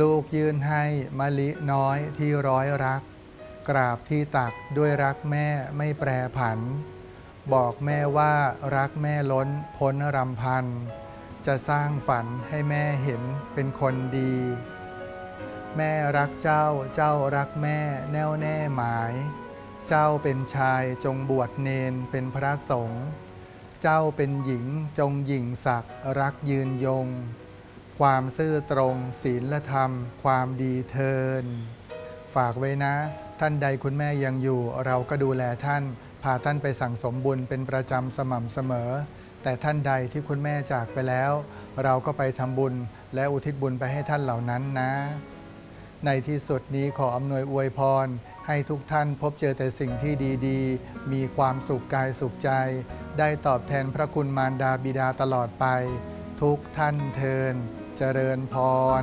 ลูกยื่นให้มะลิน้อยที่ร้อยรัก กราบที่ตักด้วยรักแม่ไม่แปรผัน บอกแม่ว่ารักแม่ล้นพ้นรำพัน จะสร้างฝันให้แม่เห็นเป็นคนดี แม่รักเจ้าเจ้ารักแม่แน่วแน่หมาย เจ้าเป็นชายจงบวชเนนเป็นพระสงฆ์เจ้าเป็นหญิงจงหญิงศักรักยืนยง ความซื่อตรงศีลธรรม ความดีเทิน ฝากไว้นะ ท่านใดคุณแม่ยังอยู่ เราก็ดูแลท่าน พาท่านไปสั่งสมบุญเป็นประจำสม่ำเสมอ แต่ท่านใดที่คุณแม่จากไปแล้ว เราก็ไปทำบุญและอุทิศบุญไปให้ท่านเหล่านั้นนะ ในที่สุดนี้ขออำนวยอวยพร ให้ทุกท่านพบเจอแต่สิ่งที่ดีๆ มีความสุขกายสุขใจ ได้ตอบแทนพระคุณมารดาบิดาตลอดไปทุกท่านเทิน เจริญพร